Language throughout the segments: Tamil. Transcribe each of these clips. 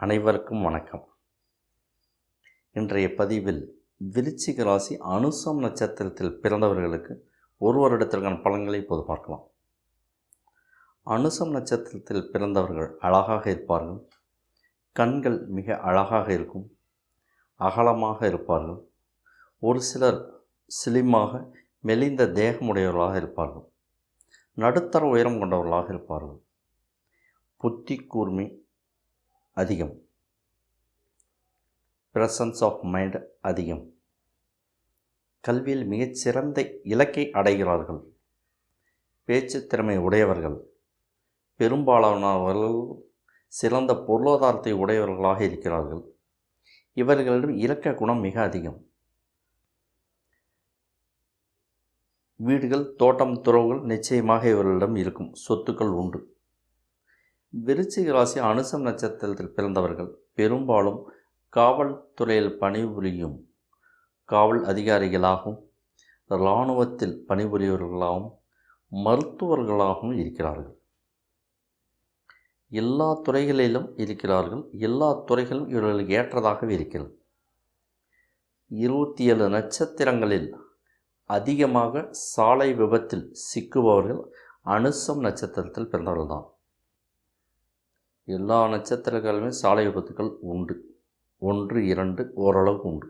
அனைவருக்கும் வணக்கம். இன்றைய பதிவில் விருச்சிக ராசி அனுசம் நட்சத்திரத்தில் பிறந்தவர்களுக்கு ஒரு வருடத்திற்கான பலன்களை இப்போது பார்க்கலாம். அனுசம் நட்சத்திரத்தில் பிறந்தவர்கள் அழகாக இருப்பார்கள். கண்கள் மிக அழகாக இருக்கும். அகலமாக இருப்பார்கள். ஒரு சிலர் சிலிமாக மெலிந்த தேகமுடையவர்களாக இருப்பார்கள். நடுத்தர உயரம் கொண்டவர்களாக இருப்பார்கள். புத்தி கூர்மை அதிகம். ப்ரெசன்ஸ் ஆஃப் மைண்ட் அதிகம். கல்வியில் மிகச்சிறந்த இலக்கை அடைகிறார்கள். பேச்சு திறமை உடையவர்கள். பெரும்பாலானவர்கள் சிறந்த பொருளாதாரத்தை உடையவர்களாக இருக்கிறார்கள். இவர்களிடம் இலக்க குணம் மிக அதிகம். வீடுகள் தோட்டம் துறவுகள் நிச்சயமாக இவர்களிடம் இருக்கும். சொத்துக்கள் உண்டு. விருச்சிக ராசி அனுசம் நட்சத்திரத்தில் பிறந்தவர்கள் பெரும்பாலும் காவல்துறையில் பணிபுரியும் காவல் அதிகாரிகளாகவும் இராணுவத்தில் பணிபுரியவர்களாகவும் மருத்துவர்களாகவும் இருக்கிறார்கள். எல்லா துறைகளிலும் இருக்கிறார்கள். எல்லா துறைகளும் இவர்களுக்கு ஏற்றதாகவே இருக்கிறது. இருபத்தி ஏழு நட்சத்திரங்களில் அதிகமாக சாலை விபத்தில் சிக்குபவர்கள் அனுசம் நட்சத்திரத்தில் பிறந்தவர்கள் தான் எல்லா நட்சத்திரங்களுமே சாலை விபத்துக்கள் உண்டு. ஒன்று இரண்டு ஓரளவுக்கு உண்டு.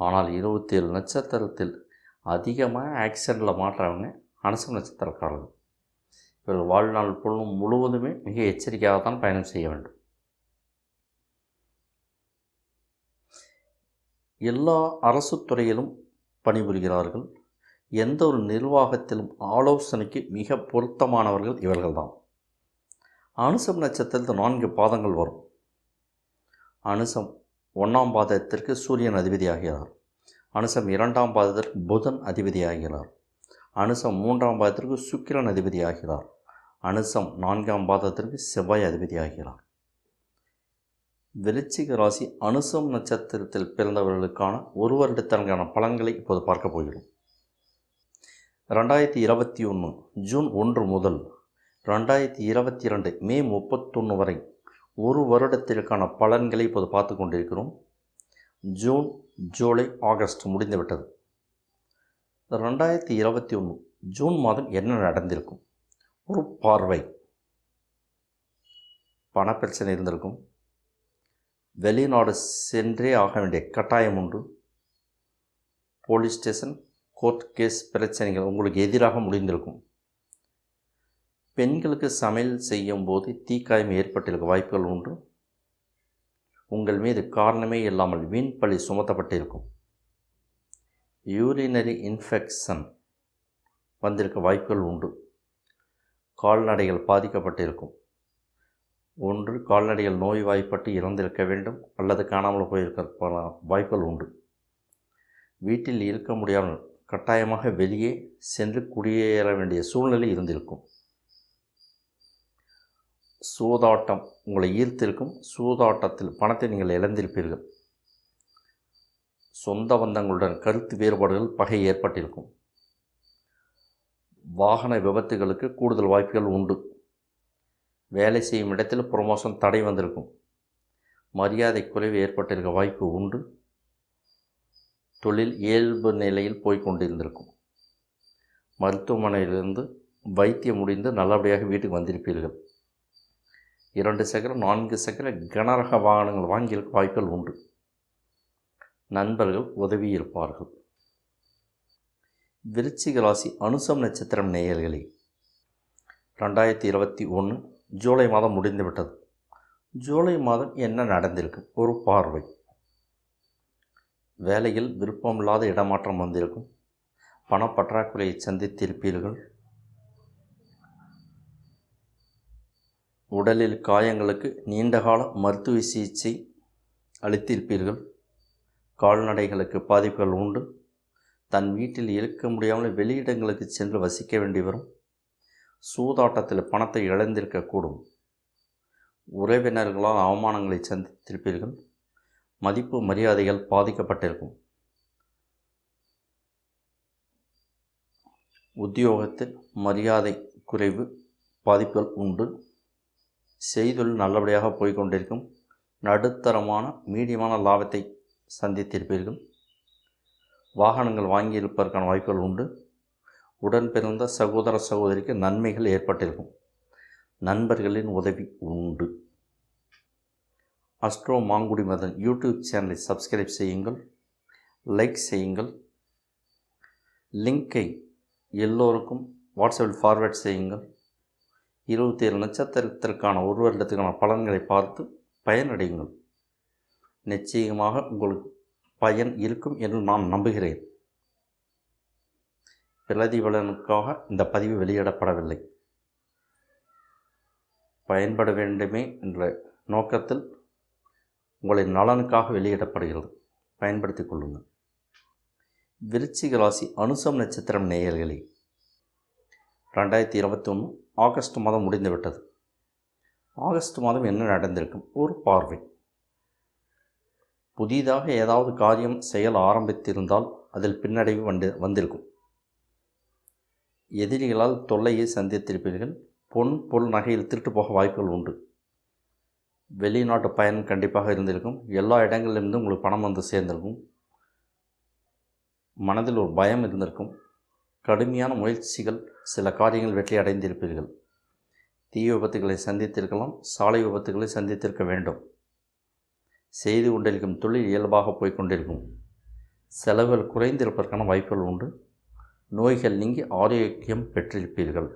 ஆனால் இருபத்தேழு நட்சத்திரத்தில் அதிகமாக ஆக்சிடெண்ட்டில் மாட்டுறவங்க அனசம் நட்சத்திரக்காரர்கள். இவர்கள் வாழ்நாள் பொழுதும் முழுவதுமே மிக எச்சரிக்கையாக தான் பயணம் செய்ய வேண்டும். எல்லா அரசு துறையிலும் பணிபுரிகிறார்கள். எந்த ஒரு நிர்வாகத்திலும் ஆலோசனைக்கு மிக பொருத்தமானவர்கள் இவர்கள்தான். அனுசம் நட்சத்திரத்தில் நான்கு பாதங்கள் வரும். அனுசம் ஒன்றாம் பாதத்திற்கு சூரியன் அதிபதியாகிறார். அனுசம் இரண்டாம் பாதத்திற்கு புதன் அதிபதியாகிறார். அனுசம் மூன்றாம் பாதத்திற்கு சுக்கிரன் அதிபதியாகிறார். அனுசம் நான்காம் பாதத்திற்கு செவ்வாய் அதிபதியாகிறார். விருச்சிக ராசி அனுசம் நட்சத்திரத்தில் பிறந்தவர்களுக்கான ஒரு வருடத்திற்கான பலன்களை இப்போது பார்க்க போகிறோம். ரெண்டாயிரத்தி இருபத்தி ஒன்று ஜூன் ஒன்று முதல் ரெண்டாயிரத்தி இருபத்தி ரெண்டு மே முப்பத்தொன்று வரை ஒரு வருடத்திற்கான பலன்களை இப்போது பார்த்து கொண்டிருக்கிறோம். ஜூன் ஜூலை ஆகஸ்ட் முடிந்துவிட்டது. ரெண்டாயிரத்தி இருபத்தி ஒன்று ஜூன் மாதம் என்ன நடந்திருக்கும்? ஒரு பார்வை. பணப்பிரச்சனை இருந்திருக்கும். வெளிநாடு சென்றே ஆக வேண்டிய கட்டாயம் உண்டு. போலீஸ் ஸ்டேஷன் கோர்ட் கேஸ் பிரச்சனைகள் உங்களுக்கு எதிராக முடிந்திருக்கும். பெண்களுக்கு சமையல் செய்யும் போது தீக்காயம் ஏற்பட்டிருக்க வாய்ப்புகள் உண்டு. உங்கள் மீது காரணமே இல்லாமல் வீண் பழி சுமத்தப்பட்டிருக்கும். யூரினரி இன்ஃபெக்ஷன் வந்திருக்க வாய்ப்புகள் உண்டு. கால்நடைகள் பாதிக்கப்பட்டிருக்கும். ஒன்று கால்நடைகள் நோய் வாய்ப்பட்டு இறந்திருக்க வேண்டும் அல்லது காணாமல் போயிருக்க வாய்ப்புகள் உண்டு. வீட்டில் இருக்க முடியாமல் கட்டாயமாக வெளியே சென்று குடியேற வேண்டிய சூழ்நிலை இருந்திருக்கும். சூதாட்டம் உங்களை ஈர்த்திருக்கும். சூதாட்டத்தில் பணத்தை நீங்கள் இழந்திருப்பீர்கள். சொந்த பந்தங்களுடன் கருத்து வேறுபாடுகள் பகை ஏற்பட்டிருக்கும். வாகன விபத்துகளுக்கு கூடுதல் வாய்ப்புகள் உண்டு. வேலை செய்யும் இடத்தில் ப்ரொமோஷன் தடை வந்திருக்கும். மரியாதை குறைவு ஏற்பட்டிருக்க வாய்ப்பு உண்டு. தொழில் இயல்பு நிலையில் போய்கொண்டிருந்திருக்கும் மருத்துவமனையிலிருந்து வைத்தியம் முடிந்து நல்லபடியாக வீட்டுக்கு வந்திருப்பீர்கள். இரண்டு சக்கர நான்கு சக்கர கனரக வாகனங்கள் வாங்கியிருக்க வாய்ப்புகள் உண்டு. நண்பர்கள் உதவி இருப்பார்கள் விருச்சிக ராசி அனுசம் நட்சத்திரம் நேயர்களே ரெண்டாயிரத்தி இருபத்தி ஒன்று ஜூலை மாதம் முடிந்துவிட்டது. ஜூலை மாதம் என்ன நடந்திருக்கு? ஒரு பார்வை. வேலையில் விருப்பமில்லாத இடமாற்றம் வந்திருக்கும். பணப்பற்றாக்குறையை சந்தித்திருப்பீர்கள். உடலில் காயங்களுக்கு நீண்டகால மருத்துவ சிகிச்சை அளித்திருப்பீர்கள். கால்நடைகளுக்கு பாதிப்புகள் உண்டு. தன் வீட்டில் இருக்க முடியாமல் வெளியிடங்களுக்கு சென்று வசிக்க வேண்டி வரும். சூதாட்டத்தில் பணத்தை இழந்திருக்கக்கூடும் உறவினர்களால் அவமானங்களை சந்தித்திருப்பீர்கள். மதிப்பு மரியாதைகள் பாதிக்கப்பட்டிருக்கும். உத்தியோகத்தில் மரியாதை குறைவு பாதிப்புகள் உண்டு. செய்தொழில் நல்லபடியாக போய்கொண்டிருக்கும் நடுத்தரமான மீடியமான லாபத்தை சந்தித்திருப்பீர்கள். வாகனங்கள் வாங்கியிருப்பதற்கான வாய்ப்புகள் உண்டு. உடன் பிறந்த சகோதர சகோதரிக்கு நன்மைகள் ஏற்பட்டிருக்கும். நண்பர்களின் உதவி உண்டு. அஸ்ட்ரோ மாங்குடி மதன் யூடியூப் சேனலை சப்ஸ்கிரைப் செய்யுங்கள். லைக் செய்யுங்கள். லிங்கை எல்லோருக்கும் வாட்ஸ்அப்பில் ஃபார்வேர்ட் செய்யுங்கள். இருபத்தி ஏழு நட்சத்திரத்திற்கான ஒரு வருடத்துக்கான பலன்களை பார்த்து பயனடையுங்கள். நிச்சயமாக உங்களுக்கு பயன் இருக்கும் என்று நான் நம்புகிறேன். பிரதிபலனுக்காக இந்த பதிவு வெளியிடப்படவில்லை. பயன்பட வேண்டுமே என்ற நோக்கத்தில் உங்களின் நலனுக்காக வெளியிடப்படுகிறது. பயன்படுத்திக் கொள்ளுங்கள். விருச்சிக ராசி அனுசம் நட்சத்திரம் நேயர்களே ரெண்டாயிரத்தி இருபத்தி ஒன்று ஆகஸ்ட் மாதம் முடிந்துவிட்டது. ஆகஸ்ட் மாதம் என்ன நடந்திருக்கும்? ஒரு பார்வை. புதிதாக ஏதாவது காரியம் செயல் ஆரம்பித்திருந்தால் அதில் பின்னடைவு வந்து வந்திருக்கும். எதிரிகளால் தொல்லையை சந்தித்திருப்பீர்கள். பொன் பொருள் நகையில் திருட்டு போக வாய்ப்புகள் உண்டு. வெளிநாட்டு பயணம் கண்டிப்பாக இருந்திருக்கும். எல்லா இடங்களிலிருந்தும் உங்களுக்கு பணம் வந்து சேர்ந்திருக்கும். மனதில் ஒரு பயம் இருந்திருக்கும். கடுமையான முயற்சிகள் சில காரியங்கள் வெற்றி அடைந்திருப்பீர்கள். தீ விபத்துகளை சந்தித்திருக்கலாம் சாலை விபத்துகளை சந்தித்திருக்க வேண்டும். செய்து கொண்டிருக்கும் தொழில் இயல்பாக போய்கொண்டிருக்கும் செலவுகள் குறைந்திருப்பதற்கான வாய்ப்புகள் உண்டு. நோய்கள் நீங்கி ஆரோக்கியம் பெற்றிருப்பீர்கள்.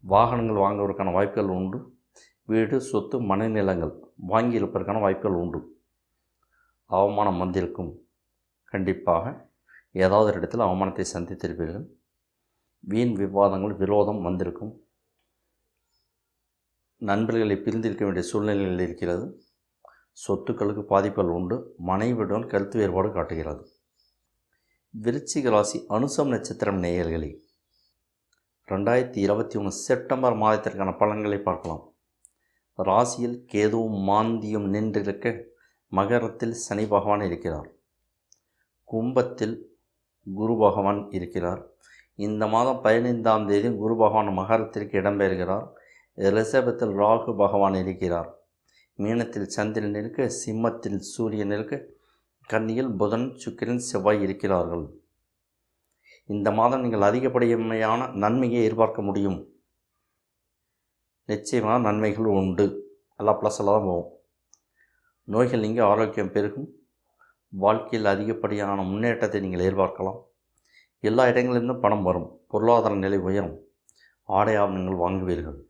வாகனங்கள் வாங்குவதற்கான வாய்ப்புகள் உண்டு. வீடு சொத்து மனைநிலங்கள் வாங்கியிருப்பதற்கான வாய்ப்புகள் உண்டு. அவமானம் வந்திருக்கும். கண்டிப்பாக ஏதாவது ஒரு இடத்தில் அவமானத்தை சந்தித்திருப்பீர்கள். வீண் விவாதங்கள் விரோதம் வந்திருக்கும். நண்பர்களை பிரிந்திருக்க வேண்டிய சூழ்நிலைகள் இருக்கிறது. சொத்துக்களுக்கு பாதிப்புகள் உண்டு. மனைவியுடன் கருத்து வேறுபாடு காட்டுகிறது. விருச்சிக ராசி அனுசம் நட்சத்திரம் நேயர்களே. ரெண்டாயிரத்தி இருபத்தி ஒன்று செப்டம்பர் மாதத்திற்கான பலன்களை பார்க்கலாம். ராசியில் கேதுவும் மாந்தியும் நின்றிருக்க மகரத்தில் சனி பகவான் இருக்கிறார். கும்பத்தில் குரு பகவான் இருக்கிறார். இந்த மாதம் பதினைந்தாம் தேதி குரு பகவான் மகரத்திற்கு இடம்பெறுகிறார் ரிஷபத்தில் ராகு பகவான் இருக்கிறார். மீனத்தில் சந்திரன் இருக்க சிம்மத்தில் சூரியன் இருக்க. கன்னியில் புதன் சுக்கிரன் செவ்வாய் இருக்கிறார்கள். இந்த மாதம் நீங்கள் அதிகப்படியான நன்மையை எதிர்பார்க்க முடியும். நிச்சயமாக நன்மைகள் உண்டு. எல்லா ப்ளஸ்ஸில் தான் போகும். நோய்கள் நீங்கள் ஆரோக்கியம் பெருகும். வாழ்க்கையில் அதிகப்படியான முன்னேற்றத்தை நீங்கள் எதிர்பார்க்கலாம். எல்லா இடங்களிலிருந்தும் பணம் வரும். பொருளாதார நிலை உயரும். ஆடை ஆவணங்கள் வாங்குவீர்கள்.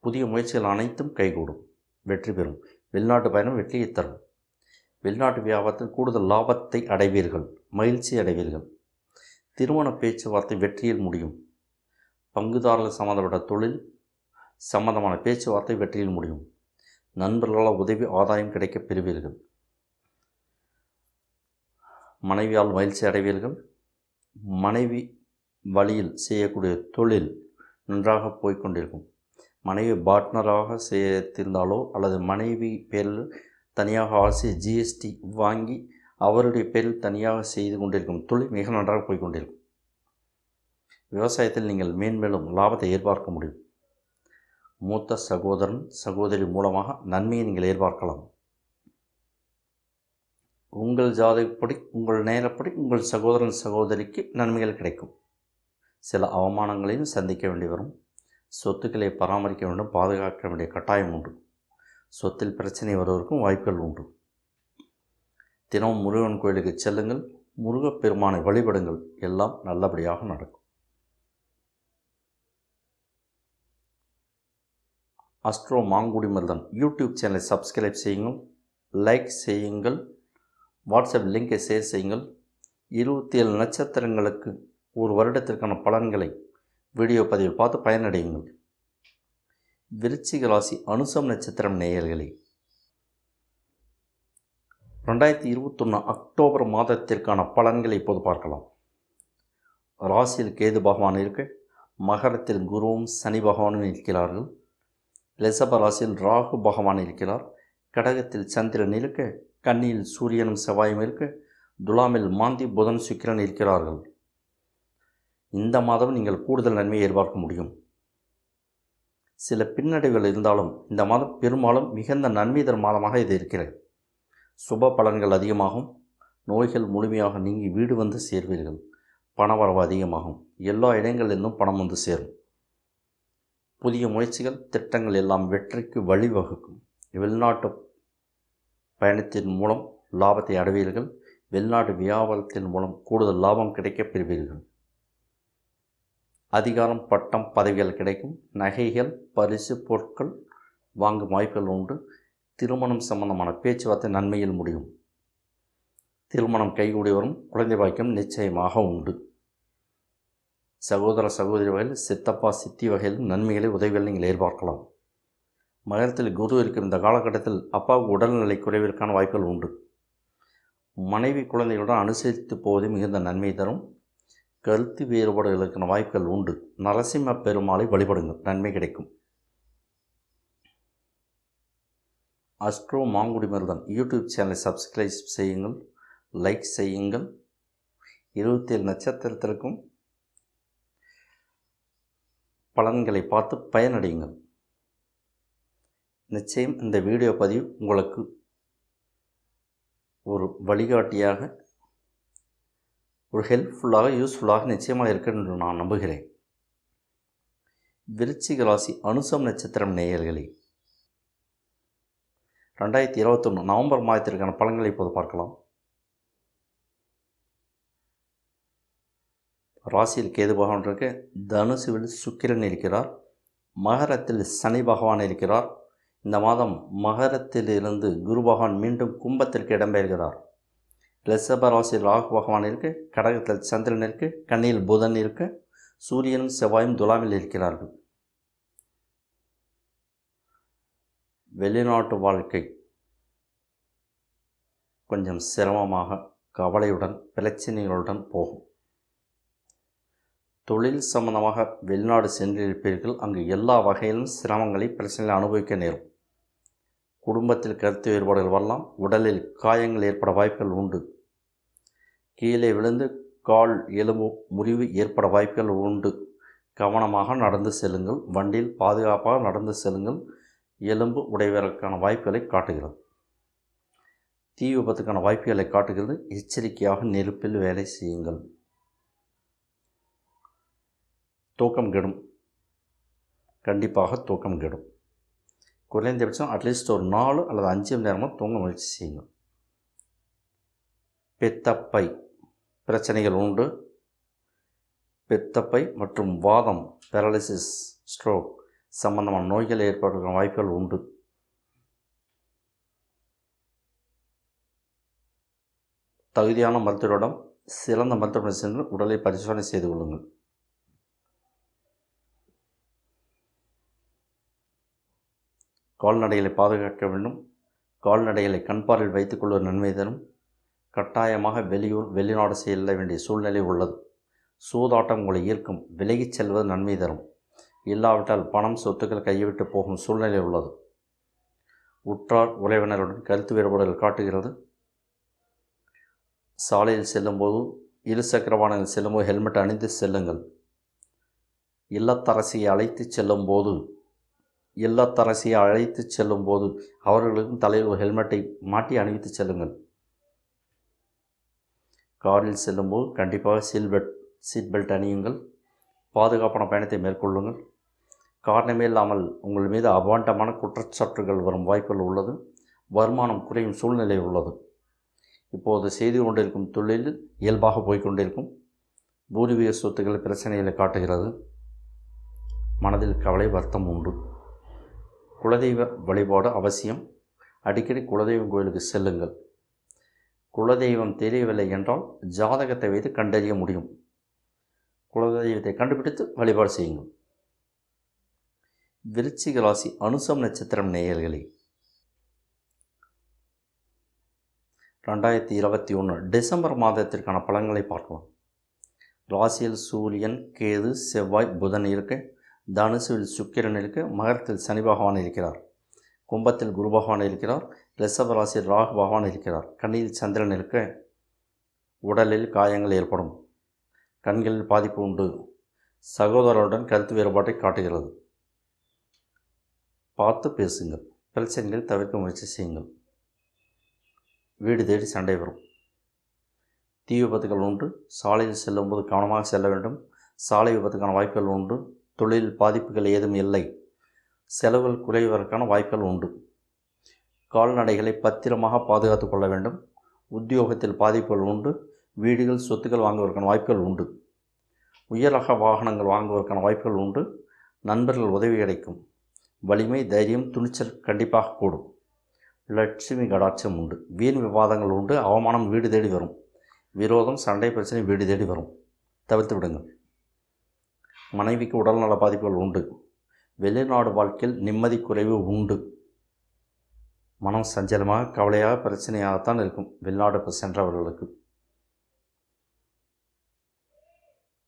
புதிய முயற்சிகள் அனைத்தும் கைகூடும். வெற்றி பெறும். வெளிநாட்டு பயணம் வெற்றியை தரும். வெளிநாட்டு வியாபாரத்தில் கூடுதல் லாபத்தை அடைவீர்கள். மகிழ்ச்சி அடைவீர்கள். திருமண பேச்சுவார்த்தை வெற்றியில் முடியும். பங்குதாரர்கள் சம்மந்தப்பட்ட தொழில் சம்பந்தமான பேச்சுவார்த்தை வெற்றியில் முடியும். நண்பர்களால் உதவி ஆதாயம் கிடைக்கப் பெறுவீர்கள். மனைவியால் மகிழ்ச்சி அடைவீர்கள். மனைவி வழியில் செய்யக்கூடிய தொழில் நன்றாக போய்க்கொண்டிருக்கும். மனைவி பார்ட்னராக செய்திருந்தாலோ அல்லது மனைவி பேரில் தனியாக ஆசை ஜிஎஸ்டி வாங்கி அவருடைய பேரில் தனியாக செய்து கொண்டிருக்கும் தொழில் மிக நன்றாக போய்க்கொண்டிருக்கும். விவசாயத்தில் நீங்கள் மேன்மேலும் லாபத்தை எதிர்பார்க்க முடியும். மூத்த சகோதரன் சகோதரி மூலமாக நன்மையை நீங்கள் எதிர்பார்க்கலாம். உங்கள் ஜாதகப்படி உங்கள் நேரப்படி உங்கள் சகோதரன் சகோதரிக்கு நன்மைகள் கிடைக்கும். சில அவமானங்களையும் சந்திக்க வேண்டி வரும். சொத்துக்களை பராமரிக்க வேண்டும் பாதுகாக்க வேண்டிய கட்டாயம் உண்டு. சொத்தில் பிரச்சனை வருவதற்கும் வாய்ப்புகள் உண்டு. தினமும் முருகன் கோயிலுக்கு செல்லுங்கள். முருகப்பெருமானை வழிபடுங்கள். எல்லாம் நல்லபடியாக நடக்கும். அஸ்ட்ரோ மாங்குடி மருதன் யூடியூப் சேனலை சப்ஸ்கிரைப் செய்யுங்கள். லைக் செய்யுங்கள். வாட்ஸ்அப் லிங்கை ஷேர் செய்யுங்கள். இருபத்தி ஏழு நட்சத்திரங்களுக்கு ஒரு வருடத்திற்கான பலன்களை வீடியோ பதிவில் பார்த்து பயனடையுங்கள். விருச்சிக ராசி அனுசம் நட்சத்திரம் நேயர்களே. ரெண்டாயிரத்தி இருபத்தொன்று அக்டோபர் மாதத்திற்கான பலன்களை இப்போது பார்க்கலாம். ராசியில் கேது பகவான் இருக்க மகரத்தில் குருவும் சனி பகவானும் இருக்கிறார்கள். ரிஷப ராசியில் ராகு பகவான் இருக்கிறார். கடகத்தில் சந்திரன் இருக்க கன்னியில் சூரியனும் செவ்வாயும் இருக்க துலாமில் மாந்தி புதன் சுக்கிரன் இருக்கிறார்கள். இந்த மாதம் நீங்கள் கூடுதல் நன்மையை எதிர்பார்க்க முடியும். சில பின்னடைவுகள் இருந்தாலும் இந்த மாதம் பெரும்பாலும் மிகுந்த நன்மை தரும் மாதமாக இது இருக்கிறது. சுப பலன்கள் அதிகமாகும். நோய்கள் முழுமையாக நீங்கி வீடு வந்து சேர்வீர்கள். பணவரவு அதிகமாகும். எல்லா இடங்களிலிருந்தும் பணம் வந்து சேரும். புதிய முயற்சிகள் திட்டங்கள் எல்லாம் வெற்றிக்கு வழிவகுக்கும். வெளிநாட்டு பயணத்தின் மூலம் லாபத்தை அடைவீர்கள். வெளிநாட்டு வியாபாரத்தின் மூலம் கூடுதல் லாபம் கிடைக்கப் பெறுவீர்கள். அதிகாரம் பட்டம் பதவிகள் கிடைக்கும். நகைகள் பரிசு பொருட்கள் வாங்கும் வாய்ப்புகள் உண்டு. திருமணம் சம்பந்தமான பேச்சுவார்த்தை நன்மையில் முடியும். திருமணம் கைகூடி வரும் குழந்தை பாக்கியம் நிச்சயமாக உண்டு. சகோதர சகோதரி வகையில் சித்தப்பா சித்தி வகையில் நன்மைகளை உதவிகள் நீங்கள் எதிர்பார்க்கலாம். மகரத்தில் குரு இருக்கும் இந்த காலகட்டத்தில் அப்பாவுக்கு உடல்நிலை குறைவிற்கான வாய்ப்புகள் உண்டு. மனைவி குழந்தைகளுடன் அனுசரித்து போவது மிகுந்த நன்மை தரும். கருத்து வேறுபாடுகளுக்கான வாய்ப்புகள் உண்டு. நரசிம்ம பெருமாளை வழிபடுங்கள். நன்மை கிடைக்கும். அஸ்ட்ரோ மாங்குடி மருதன் யூடியூப் சேனலை சப்ஸ்கிரைப் செய்யுங்கள். லைக் செய்யுங்கள். இருபத்தேழு நட்சத்திரத்திற்கும் பலன்களை பார்த்து பயனடையுங்கள். நிச்சயம் இந்த வீடியோ பதிவு உங்களுக்கு ஒரு வழிகாட்டியாக ஒரு ஹெல்ப்ஃபுல்லாக யூஸ்ஃபுல்லாக நிச்சயமாக இருக்கும் என்று நான் நம்புகிறேன். விருச்சிக ராசி அனுசம் நட்சத்திரம் நேயர்களே. ரெண்டாயிரத்தி இருபத்தொன்று நவம்பர் மாதத்திற்கான பலன்களை இப்போது பார்க்கலாம். ராசியில் கேது பகவான் இருக்கு தனுசுவில் சுக்கிரன் இருக்கிறார். மகரத்தில் சனி பகவான் இருக்கிறார். இந்த மாதம் மகரத்திலிருந்து குரு பகவான் மீண்டும் கும்பத்திற்கு இடம்பெறுகிறார் ரிஷப ராசியில் ராகு பகவான் இருக்குது கடகத்தில் சந்திரன் இருக்குது கண்ணியில் புதன் இருக்கு சூரியனும் செவ்வாயும் துலாமில் இருக்கிறார்கள். வெளிநாட்டு வாழ்க்கை கொஞ்சம் சிரமமாக கவலையுடன் பிரச்சனைகளுடன் போகும். தொழில் சம்பந்தமாக வெளிநாடு சென்றிருப்பீர்கள் அங்கு எல்லா வகையிலும் சிரமங்களை பிரச்சனைகளை அனுபவிக்க நேரும். குடும்பத்தில் கருத்து வேறுபாடுகள் வரலாம். உடலில் காயங்கள் ஏற்பட வாய்ப்புகள் உண்டு. கீழே விழுந்து கால் எலும்பு முறிவு ஏற்பட வாய்ப்புகள் உண்டு. கவனமாக நடந்து செல்லுங்கள். வண்டியில் பாதுகாப்பாக நடந்து செல்லுங்கள். எலும்பு உடைவதற்கான வாய்ப்புகளை காட்டுகிறது. தீ விபத்துக்கான வாய்ப்புகளை காட்டுகிறது. எச்சரிக்கையாக நெருப்பில் வேலை செய்யுங்கள். தூக்கம் கெடும். கண்டிப்பாக தூக்கம் கெடும். குறைந்தபட்சம் அட்லீஸ்ட் ஒரு நாலு அல்லது அஞ்சு மணி நேரமாக தூங்க முயற்சி செய்யுங்க பித்தப்பை பிரச்சனைகள் உண்டு. பித்தப்பை மற்றும் வாதம் பேரலிசிஸ் ஸ்ட்ரோக் சம்பந்தமான நோய்கள் ஏற்படுற வாய்ப்புகள் உண்டு. தகுதியான மருத்துவரிடம் சிறந்த மருத்துவமனை சென்று உடலை பரிசோதனை செய்து கொள்ளுங்கள். கால்நடைகளை பாதுகாக்க வேண்டும். கால்நடைகளை கண்பார்வையில் வைத்துக்கொள்வது நன்மை தரும். கட்டாயமாக வெளியூர் வெளிநாடு செல்ல வேண்டிய சூழ்நிலை உள்ளது. சூதாட்டம் உங்களை ஈர்க்கும். விலகிச் செல்வது நன்மை தரும். இல்லாவிட்டால் பணம் சொத்துக்கள் கைவிட்டு போகும் சூழ்நிலை உள்ளது. உற்றார் உறவினருடன் கருத்து வேறுபாடுகள் காட்டுகிறது. சாலையில் செல்லும்போது இருசக்கர வாகனங்கள் செல்லும்போது ஹெல்மெட் அணிந்து செல்லுங்கள். இல்லத்தரசியை அழைத்து செல்லும்போது இல்லத்தரசியை அழைத்து செல்லும் போது அவர்களுக்கும் தலையில் ஒரு ஹெல்மெட்டை மாட்டி அணிவித்து செல்லுங்கள். காரில் செல்லும்போது கண்டிப்பாக சீல் பெல்ட் சீட் பெல்ட் அணியுங்கள். பாதுகாப்பான பயணத்தை மேற்கொள்ளுங்கள். காரணமே இல்லாமல் உங்கள் மீது அபாண்டமான குற்றச்சாட்டுகள் வரும் வாய்ப்புகள் உள்ளது. வருமானம் குறையும் சூழ்நிலை உள்ளது. இப்போது செய்து கொண்டிருக்கும் தொழிலில் இயல்பாக போய்கொண்டிருக்கும் பூர்வீக சொத்துக்கள் பிரச்சனைகளை காட்டுகிறது. மனதில் கவலை வருத்தம் உண்டு. குலதெய்வ வழிபாடு அவசியம். அடிக்கடி குலதெய்வம் கோயிலுக்கு செல்லுங்கள். குலதெய்வம் தெரியவில்லை என்றால் ஜாதகத்தை வைத்து கண்டறிய முடியும். குலதெய்வத்தை கண்டுபிடித்து வழிபாடு செய்யுங்கள். விருச்சிக ராசி அனுசம் நட்சத்திரம் நேயர்களே. ரெண்டாயிரத்தி இருபத்தி ஒன்று டிசம்பர் மாதத்திற்கான பலன்களை பார்க்கலாம். ராசியில் சூரியன் கேது செவ்வாய் புதன் இருக்க. தனுசுவில் சுக்கிரன் இருக்கு மகரத்தில் சனி பகவான் இருக்கிறார். கும்பத்தில் குரு பகவான் இருக்கிறார் ரிஷப ராசியில் ராகு பகவான் இருக்கிறார். கண்ணியில் சந்திரன் இருக்க உடலில் காயங்கள் ஏற்படும். கண்களில் பாதிப்பு உண்டு. சகோதரருடன் கருத்து வேறுபாட்டை காட்டுகிறது. பார்த்து பேசுங்கள். பிரச்சனைகள் தவிர்க்க முயற்சி செய்யுங்கள். வீடு தேடி சண்டை வரும். தீ விபத்துகள் உண்டு. சாலையில் செல்லும்போது கவனமாக செல்ல வேண்டும். சாலை விபத்துக்கான வாய்ப்புகள் உண்டு. தொழில் பாதிப்புகள் ஏதும் இல்லை. செலவுகள் குறைவதற்கான வாய்ப்புகள் உண்டு. கால்நடைகளை பத்திரமாக பாதுகாத்து கொள்ள வேண்டும். உத்தியோகத்தில் பாதிப்புகள் உண்டு. வீடுகள் சொத்துக்கள் வாங்குவதற்கான வாய்ப்புகள் உண்டு. உயரக வாகனங்கள் வாங்குவதற்கான வாய்ப்புகள் உண்டு. நண்பர்கள் உதவி கிடைக்கும் வலிமை தைரியம் துணிச்சல் கண்டிப்பாக கூடும். லட்சுமி கடாட்சம் உண்டு. வீண் விவாதங்கள் உண்டு. அவமானம் வீடு தேடி வரும். விரோதம் சண்டை பிரச்சனை வீடு தேடி வரும். தவிர்த்து விடுங்கள். மனைவிக்கு உடல்நல பாதிப்புகள் உண்டு. வெளிநாடு வாழ்க்கையில் நிம்மதி குறைவு உண்டு. மனம் சஞ்சலமாக கவலையாக பிரச்சனையாகத்தான் இருக்கும். வெளிநாடு சென்றவர்களுக்கு.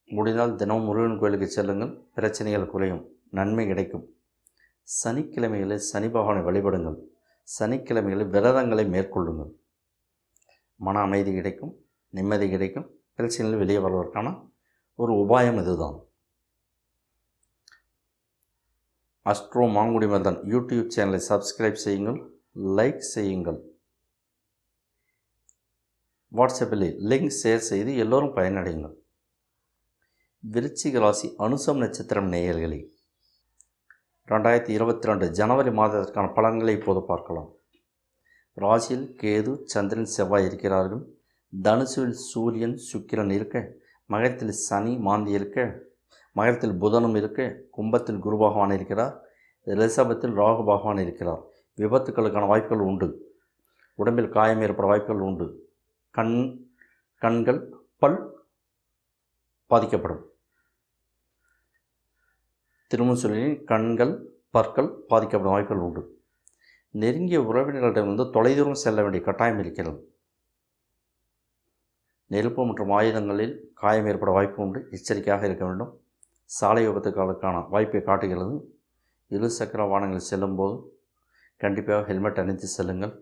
முடிந்தால் தினம் முருகன் கோயிலுக்கு செல்லுங்கள். பிரச்சனைகள் குறையும். நன்மை கிடைக்கும். சனிக்கிழமைகளில் சனி பகவானை வழிபடுங்கள். சனிக்கிழமைகளில் விரதங்களை மேற்கொள்ளுங்கள். மன அமைதி கிடைக்கும். நிம்மதி கிடைக்கும். பிரச்சனைகள் வெளியே வருவதற்கான ஒரு உபாயம் இதுதான். அஸ்ட்ரோ மாங்குடி மருதன் யூடியூப் சேனலை சப்ஸ்கிரைப் செய்யுங்கள் லைக் செய்யுங்கள். வாட்ஸ்அப்பில் லிங்க் ஷேர் செய்து எல்லோரும் பயனடையுங்கள். விருச்சிக ராசி அனுசம் நட்சத்திரம் நேயர்களே ரெண்டாயிரத்தி இருபத்தி ரெண்டு ஜனவரி மாதத்திற்கான பலன்களை இப்போது பார்க்கலாம். ராசியில் கேது சந்திரன் செவ்வாய் இருக்கிறார்கள். தனுசுவில் சூரியன் சுக்கிரன் இருக்க மகத்தில் சனி மாந்தி இருக்க மகரத்தில் புதனும் இருக்க கும்பத்தில் குரு பகவான் இருக்கிறார் ரிஷபத்தில் ராகு பகவான் இருக்கிறார். விபத்துக்களுக்கான வாய்ப்புகள் உண்டு. உடம்பில் காயம் ஏற்பட வாய்ப்புகள் உண்டு. கண் கண்கள் பல் பாதிக்கப்படும். திரும்ப கண்கள் பற்கள் பாதிக்கப்படும் வாய்ப்புகள் உண்டு. நெருங்கிய உறவினர்களிடமிருந்து தொலைதூரம் செல்ல வேண்டிய கட்டாயம் இருக்கிறது. நெருப்பு மற்றும் ஆயுதங்களில் காயம் ஏற்பட வாய்ப்பு உண்டு. எச்சரிக்கையாக இருக்க வேண்டும். சாலை விபத்துக்களுக்கான வாய்ப்பை காட்டுகிறது. இருசக்கர வாகனங்களில் செல்லும்போது கண்டிப்பாக ஹெல்மெட் அணிந்து செல்லுங்கள்.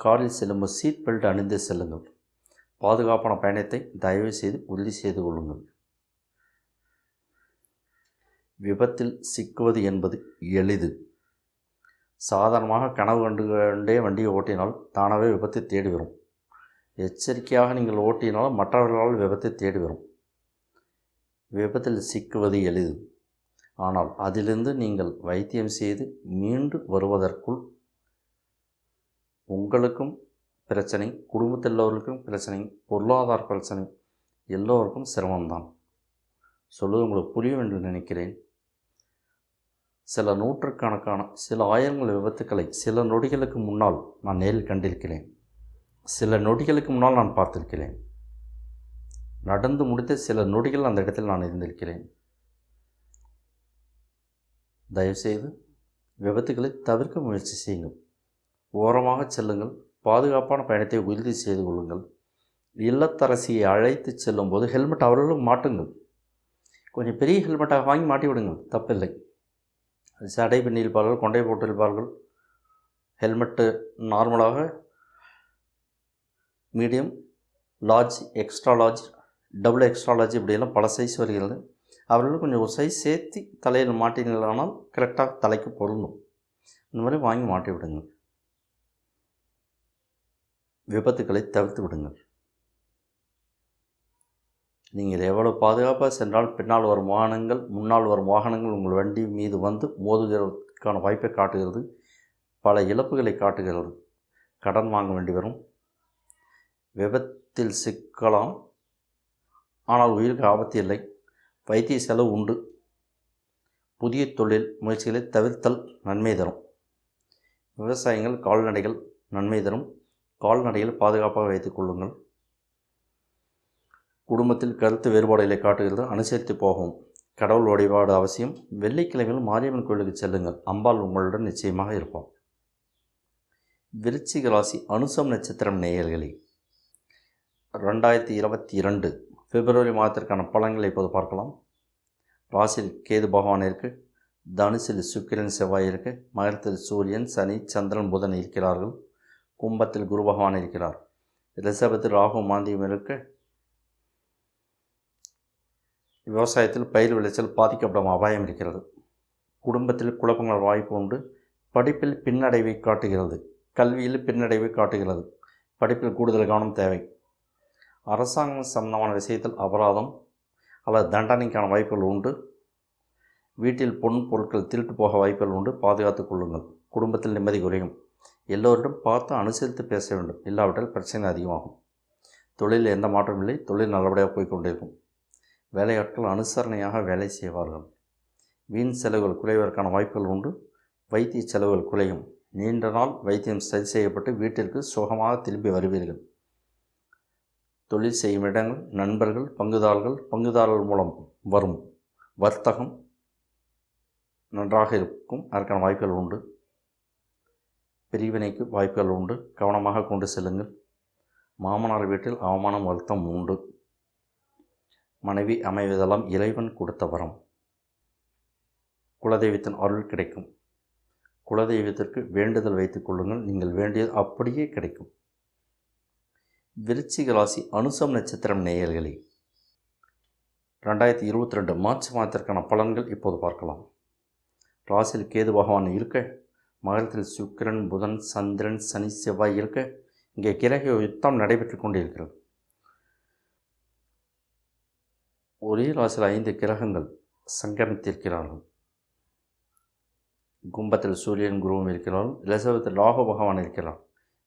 காரில் செல்லும்போது சீட் பெல்ட் அணிந்து செல்லுங்கள். பாதுகாப்பான பயணத்தை தயவு செய்து உறுதி செய்து கொள்ளுங்கள். விபத்தில் சிக்குவது என்பது எளிது. சாதாரணமாக கனவு கண்டு கொண்டே வண்டியை ஓட்டினால் தானாகவே விபத்தை தேடி வரும் எச்சரிக்கையாக நீங்கள் ஓட்டினால் மற்றவர்களால் விபத்தை தேடி வரும் விபத்தில் சிக்குவது எளிது. ஆனால் அதிலிருந்து நீங்கள் வைத்தியம் செய்து மீண்டு வருவதற்குள் உங்களுக்கும் பிரச்சனை குடும்பத்தில் பிரச்சனை பொருளாதார பிரச்சனை எல்லோருக்கும் சிரமம்தான். சொல்வது உங்களுக்கு புரியும் என்று நினைக்கிறேன். சில நூற்றுக்கணக்கான சில ஆயிரங்கள் விபத்துக்களை சில நொடிகளுக்கு முன்னால் நான் நேரில் கண்டிருக்கிறேன். சில நொடிகளுக்கு முன்னால் நான் பார்த்திருக்கிறேன். நடந்து முடித்த சில நொடிகள் அந்த இடத்தில் நான் இருந்திருக்கிறேன். தயவுசெய்து விபத்துக்களை தவிர்க்க முயற்சி செய்யுங்கள். ஓரமாக செல்லுங்கள். பாதுகாப்பான பயணத்தை உறுதி செய்து கொள்ளுங்கள். இல்லத்தரசியை அழைத்து செல்லும்போது ஹெல்மெட் அவர்களும் மாட்டுங்கள். கொஞ்சம் பெரிய ஹெல்மெட்டாக வாங்கி மாட்டி விடுங்கள். தப்பில்லை. சடை பின்னிருப்பார்கள் கொண்டை போட்டிருப்பார்கள் ஹெல்மெட்டு நார்மலாக medium large extra large double extra large இப்படியெல்லாம் பல சைஸ் வருகிறது. அவர்களும் கொஞ்சம் ஒரு சைஸ் சேர்த்து தலையில் மாட்டினால் கரெக்டாக தலைக்கு பொருந்தும். இந்த மாதிரி வாங்கி மாட்டி விடுங்க விபத்துக்களை தவிர்த்து விடுங்கள். நீங்கள் எவ்வளோ பாதுகாப்பாக சென்றால் பின்னால் வரும் வாகனங்கள் முன்னால் வரும் வாகனங்கள் உங்கள் வண்டி மீது வந்து மோதுகிறதுக்கான வாய்ப்பை காட்டுகிறது. பல இழப்புகளை காட்டுகிறது. கடன் வாங்க வேண்டி வரும். விபத்தில் சிக்கலாம். ஆனால் உயிருக்கு ஆபத்து இல்லை. வைத்திய செலவு உண்டு. புதிய தொழில் முயற்சிகளை தவிர்த்தல் நன்மை தரும். விவசாயங்கள் கால்நடைகள் நன்மை தரும். கால்நடைகள் பாதுகாப்பாக வைத்துக் கொள்ளுங்கள். குடும்பத்தில் கருத்து வேறுபாடுகளை காட்டுகிறது. அனுசரித்து போகும் கடவுள் வழிபாடு அவசியம். வெள்ளிக்கிழமையில் மாரியம்மன் கோயிலுக்கு செல்லுங்கள். அம்பாள் உங்களுடன் நிச்சயமாக இருப்போம் விருச்சிக ராசி அனுசம் நட்சத்திரம் நேயர்களே. ரெண்டாயிரத்தி இருபத்தி இரண்டு பிப்ரவரி மாதத்திற்கான பலன்களை இப்போது பார்க்கலாம். ராசியில் கேது பகவான் இருக்குது தனுசில் சுக்கிரன் செவ்வாய் இருக்குது மகரத்தில் சூரியன் சனி சந்திரன் புதன் இருக்கிறார்கள். கும்பத்தில் குரு பகவான் இருக்கிறார். ரிஷபத்தில் ராகு மாந்தியம் இருக்குது விவசாயத்தில் பயிர் விளைச்சல் பாதிக்கப்படும் அபாயம் இருக்கிறது. குடும்பத்தில் குழப்பங்கள் வாய்ப்பு உண்டு. படிப்பில் பின்னடைவை காட்டுகிறது. கல்வியில் பின்னடைவை காட்டுகிறது. படிப்பில் கூடுதல் கவனம் தேவை. அரசாங்கம் சம்பந்தமான விஷயத்தில் அபராதம் அல்லது தண்டனைக்கான வாய்ப்புகள் உண்டு. வீட்டில் பொன் பொருட்கள் திருட்டு போக வாய்ப்புகள் உண்டு. பாதுகாத்து கொள்ளுங்கள். குடும்பத்தில் நிம்மதி குறையும். எல்லோரிடம் பார்த்து அனுசரித்து பேச வேண்டும். இல்லாவிட்டால் பிரச்சனை அதிகமாகும். தொழிலில் எந்த மாற்றமும் இல்லை. தொழில் நல்லபடியாக போய்கொண்டிருக்கும் வேலையாட்கள் அனுசரணையாக வேலை செய்வார்கள். வீண் செலவுகள் குறைவதற்கான வாய்ப்புகள் உண்டு. வைத்திய செலவுகள் குறையும். நீண்ட நாள் வைத்தியம் சரி செய்யப்பட்டு வீட்டிற்கு சுகமாக திரும்பி வருவீர்கள். தொழில் செய்யும் இடங்கள் நண்பர்கள் பங்குதாரர்கள் பங்குதாரர்கள் மூலம் வரும். வர்த்தகம் நன்றாக இருக்கும். அதற்கான வாய்ப்புகள் உண்டு. பிரிவினைக்கு வாய்ப்புகள் உண்டு. கவனமாக கொண்டு செல்லுங்கள். மாமனார் வீட்டில் அவமானம் வருத்தம் உண்டு. மனைவி அமைவதெல்லாம் இறைவன் கொடுத்த வரம். குலதெய்வத்தின் அருள் கிடைக்கும். குலதெய்வத்திற்கு வேண்டுதல் வைத்துக் கொள்ளுங்கள். நீங்கள் வேண்டியது அப்படியே கிடைக்கும். விருச்சிக ராசி அனுசம் நட்சத்திரம் நேயர்களே ரெண்டாயிரத்தி இருபத்தி ரெண்டு மார்ச் மாதத்திற்கான பலன்கள் இப்போது பார்க்கலாம். ராசியில் கேது பகவான் இருக்க மகரத்தில் சுக்கிரன் புதன் சந்திரன் சனி செவ்வாய் இருக்க இங்கே கிரக யுத்தம் நடைபெற்று கொண்டிருக்கிறது. ஒரே ராசியில் ஐந்து கிரகங்கள் சங்கமித்திருக்கிறார்கள். கும்பத்தில் சூரியன் குருவும் இருக்கிறார்கள். ரிசவத்தில் ராகு பகவான் இருக்கிறார்.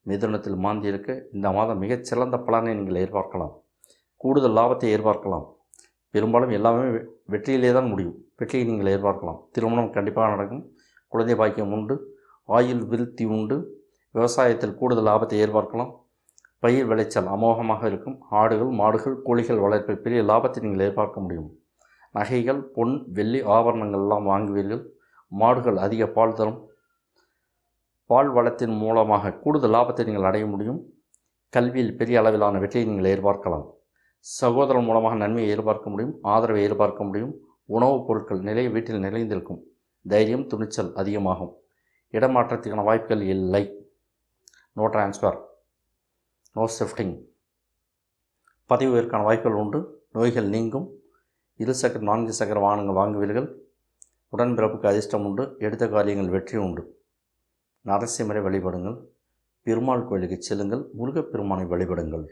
மிதுனத்தில் மாந்தி இருக்க இந்த மாதம் மிகச்சிறந்த பலனை நீங்கள் எதிர்பார்க்கலாம். கூடுதல் லாபத்தை எதிர்பார்க்கலாம். பெரும்பாலும் எல்லாமே வெ- வெற்றியிலே தான் முடியும். வெற்றியை நீங்கள் எதிர்பார்க்கலாம். திருமணம் கண்டிப்பாக நடக்கும். குழந்தை பாக்கியம் உண்டு. ஆயுள் விருத்தி உண்டு. விவசாயத்தில் கூடுதல் லாபத்தை எதிர்பார்க்கலாம். பயிர் விளைச்சல் அமோகமாக இருக்கும். ஆடுகள் மாடுகள் கோழிகள் வளர்ப்பு பெரிய லாபத்தை நீங்கள் எதிர்பார்க்க முடியும். நகைகள் பொன் வெள்ளி ஆபரணங்கள் எல்லாம் வாங்குவீர்கள். மாடுகள் அதிக பால் தரும். பால் வளத்தின் மூலமாக கூடுதல் லாபத்தை நீங்கள் அடைய முடியும். கல்வியில் பெரிய அளவிலான வெற்றியை நீங்கள் எதிர்பார்க்கலாம். சகோதரன் மூலமாக நன்மையை எதிர்பார்க்க முடியும். ஆதரவை எதிர்பார்க்க முடியும். உணவுப் பொருட்கள் நிலை வீட்டில் நிலைந்திருக்கும் தைரியம் துணிச்சல் அதிகமாகும். இடமாற்றத்துக்கான வாய்ப்புகள் இல்லை. நோ டிரான்ஸ்ஃபர் நோ ஷிஃப்டிங் பதிவு உயர்க்கான வாய்ப்புகள் உண்டு. நோய்கள் நீங்கும். இரு சக்கர நான்கு சக்கர வாகனங்கள் வாங்குவீர்கள். உடன்பிறப்புக்கு அதிர்ஷ்டம் உண்டு. எடுத்த காரியங்கள் வெற்றி உண்டு. நரசிம்மரை வழிபடுங்கள். பெருமாள் கோயிலுக்கு செல்லுங்கள். முருகப்பெருமானை வழிபடுங்கள்.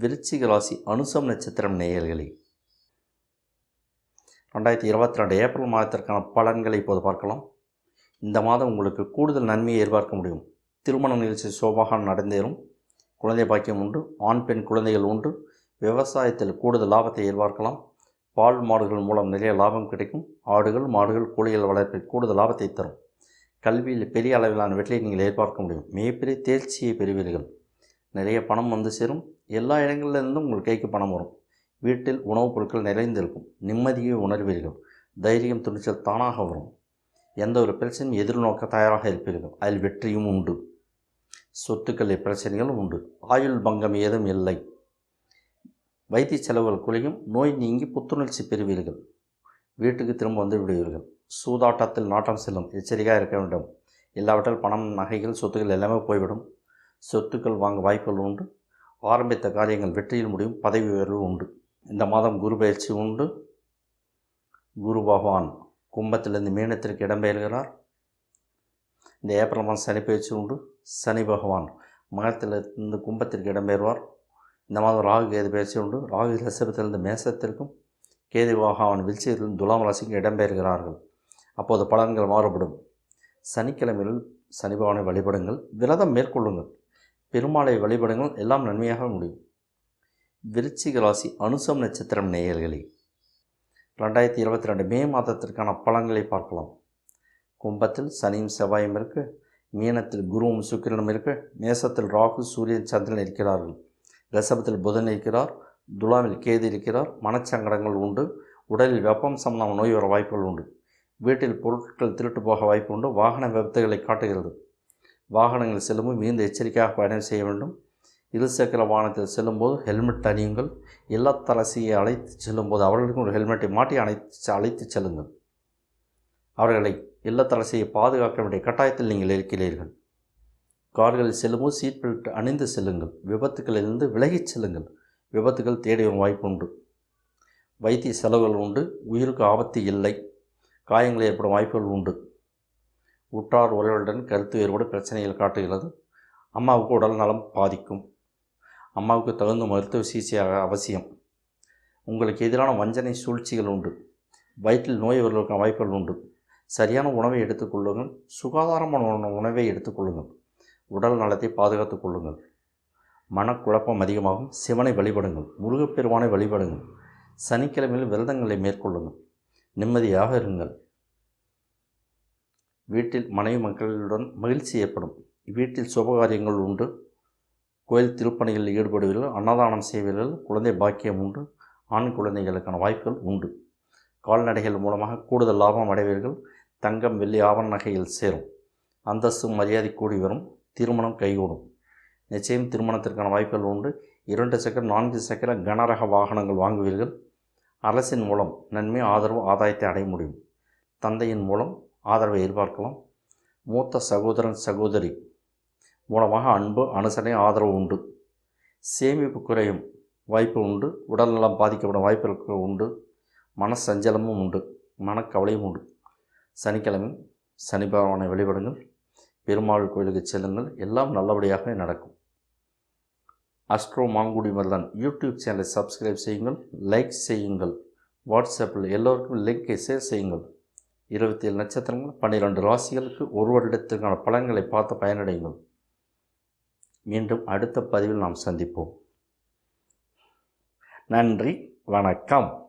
விருச்சிக ராசி அனுசம் நட்சத்திரம் நேயர்களே. ரெண்டாயிரத்தி இருபத்தி ரெண்டு ஏப்ரல் மாதத்திற்கான பலன்களை இப்போது பார்க்கலாம். இந்த மாதம் உங்களுக்கு கூடுதல் நன்மையை எதிர்பார்க்க முடியும். திருமண நிகழ்ச்சி சோபாக நடந்தேறும். குழந்தை பாக்கியம் உண்டு ஆண் பெண் குழந்தைகள் உண்டு. விவசாயத்தில் கூடுதல் லாபத்தை எதிர்பார்க்கலாம். பால் மாடுகள் மூலம் நிறைய லாபம் கிடைக்கும். ஆடுகள் மாடுகள் கோழிகள் வளர்ப்பில் கூடுதல் லாபத்தை தரும். கல்வியில் பெரிய அளவிலான வெற்றியை நீங்கள் எதிர்பார்க்க முடியும். மிகப்பெரிய தேர்ச்சியை பெறுவீர்கள். நிறைய பணம் வந்து சேரும். எல்லா இடங்களிலிருந்தும் உங்கள் கைக்கு பணம் வரும். வீட்டில் உணவுப் பொருட்கள் நிறைந்திருக்கும். நிம்மதியை உணர்வீர்கள். தைரியம் துணிச்சல் தானாக வரும். எந்த ஒரு பிரச்சனையும் எதிர்நோக்க தயாராக இருப்பீர்கள். அதில் வெற்றியும் உண்டு. சொத்துக்களில் பிரச்சனைகளும் உண்டு. ஆயுள் பங்கம் ஏதும் இல்லை. வைத்திய செலவுகள் குறையும் நோய் நீங்கி புத்துணர்ச்சி பெறுவீர்கள். வீட்டுக்கு திரும்ப வந்து விடுவீர்கள். சூதாட்டத்தில் நாட்டம் செல்லும். எச்சரிக்கையாக இருக்க வேண்டும். இல்லாவிட்டால் பணம் நகைகள் சொத்துக்கள் எல்லாமே போய்விடும். சொத்துக்கள் வாங்க வாய்ப்புகள் உண்டு. ஆரம்பித்த காரியங்கள் வெற்றியில் முடியும். பதவி உயர்வு உண்டு. இந்த மாதம் குரு பயிற்சி உண்டு. குரு பகவான் கும்பத்திலிருந்து மீனத்திற்கு இடம்பெயர்கிறார் இந்த ஏப்ரல் மாதம் சனி பயிற்சி உண்டு. சனி பகவான் மகத்திலிருந்து கும்பத்திற்கு இடம்பெயர்வார் இந்த மாதம் ராகு கேது பயிற்சி உண்டு. ராகு ரிசபத்திலிருந்து மேசத்திற்கும் கேது பகவான் வீழ்ச்சியிலிருந்து துலாம் ராசிக்கும் இடம்பெயர்கிறார்கள் அப்போது பலன்கள் மாறுபடும். சனிக்கிழமையில் சனி பகவானை வழிபடுங்கள். விரதம் மேற்கொள்ளுங்கள். பெருமாளை வழிபடுங்கள். எல்லாம் நன்மையாக முடியும். விருச்சிக ராசி அனுசம் நட்சத்திரம் நேயர்களே. ரெண்டாயிரத்தி இருபத்தி ரெண்டு மே மாதத்திற்கான பலன்களை பார்க்கலாம். கும்பத்தில் சனியும் செவ்வாயும் இருக்கு. மீனத்தில் குருவும் சுக்கிரனும் இருக்கு. மேசத்தில் ராகு சூரியன் சந்திரன் இருக்கிறார்கள். ரிஷபத்தில் புதன் இருக்கிறார். துலாவில் கேது இருக்கிறார். மனச்சங்கடங்கள் உண்டு. உடலில் வெப்பம் சம்பந்தமான நோய் வர வாய்ப்புகள் உண்டு. வீட்டில் பொருட்கள் திருட்டு போக வாய்ப்பு உண்டு. வாகன விபத்துகளை காட்டுகிறது. வாகனங்கள் செல்லும்போது மிகுந்த எச்சரிக்கையாக பயணம் செய்ய வேண்டும். இருசக்கர வாகனத்தில் செல்லும்போது ஹெல்மெட் அணியுங்கள். இல்லத்தரசியை அழைத்து செல்லும்போது அவர்களுக்கும் ஒரு ஹெல்மெட்டை மாட்டி அழைத்து அழைத்து செல்லுங்கள். அவர்களை இல்லத்தரசியை பாதுகாக்க வேண்டிய கட்டாயத்தில் நீங்கள் இருக்கிறீர்கள். கார்களில் செல்லும்போது சீட் பெல்ட் அணிந்து செல்லுங்கள். விபத்துகளிலிருந்து விலகிச் செல்லுங்கள். விபத்துகள் தேடி வரும் வாய்ப்பு உண்டு. வைத்திய செலவுகள் உண்டு. உயிருக்கு ஆபத்து இல்லை. காயங்கள் ஏற்படும் வாய்ப்புகள் உண்டு. உற்றார் உறவுகளுடன் கருத்து வேறுபாடு பிரச்சனைகள் காட்டுகிறது. அம்மாவுக்கு உடல் நலம் பாதிக்கும். அம்மாவுக்கு தகுந்த மருத்துவ சிகிச்சையாக அவசியம். உங்களுக்கு எதிரான வஞ்சனை சூழ்ச்சிகள் உண்டு. வயிற்றில் நோய் வருவதற்கான வாய்ப்புகள் உண்டு. சரியான உணவை எடுத்துக்கொள்ளுங்கள் சுகாதாரமான உணவை எடுத்துக்கொள்ளுங்கள் உடல் நலத்தை பாதுகாத்துக் கொள்ளுங்கள். மனக்குழப்பம் அதிகமாகும். சிவனை வழிபடுங்கள். முருகப்பெருமானை வழிபடுங்கள். சனிக்கிழமையில் விரதங்களை மேற்கொள்ளுங்கள். நிம்மதியாக இருங்கள். வீட்டில் மனைவி மக்களுடன் மகிழ்ச்சி ஏற்படும். வீட்டில் சுபகாரியங்கள் உண்டு. கோயில் திருப்பணிகளில் ஈடுபடுவீர்கள். அன்னதானம் செய்வீர்கள். குழந்தை பாக்கியம் உண்டு. ஆண் குழந்தைகளுக்கான வாய்ப்புகள் உண்டு. கால்நடைகள் மூலமாக கூடுதல் லாபம் அடைவீர்கள். தங்கம் வெள்ளி ஆவண நகையில் சேரும். அந்தஸ்து மரியாதை கூடி வரும். திருமணம் கைகூடும். நிச்சயம் திருமணத்திற்கான வாய்ப்புகள் உண்டு. இரண்டு சக்கர நான்கு சக்கர கனரக வாகனங்கள் வாங்குவீர்கள். அரசின் மூலம் நன்மை ஆதரவு ஆதாயத்தை அடைய முடியும். தந்தையின் மூலம் ஆதரவை எதிர்பார்க்கலாம். மூத்த சகோதரன் சகோதரி மூலமாக அன்பு அனுசரணை ஆதரவு உண்டு. சேமிப்பு குறையும் வாய்ப்பு உண்டு. உடல்நலம் பாதிக்கப்படும் வாய்ப்பு உண்டு. மனசஞ்சலமும் உண்டு. மனக்கவலையும் உண்டு. சனிக்கிழமை சனி பகவானை வழிபடுங்கள். பெருமாள் கோயிலுக்கு செல்லுங்கள். எல்லாம் நல்லபடியாக நடக்கும். அஸ்ட்ரோ மாங்குடி மருதன் யூடியூப் சேனலை சப்ஸ்கிரைப் செய்யுங்கள் லைக் செய்யுங்கள். வாட்ஸ்அப்பில் எல்லோருக்கும் லிங்கை ஷேர் செய்யுங்கள். இருபத்தி ஏழு நட்சத்திரங்கள் பன்னிரெண்டு ராசிகளுக்கு ஒரு வருடத்திற்கான பலன்களை பார்த்து பயனடையுங்கள். மீண்டும் அடுத்த பதிவில் நாம் சந்திப்போம். நன்றி வணக்கம்.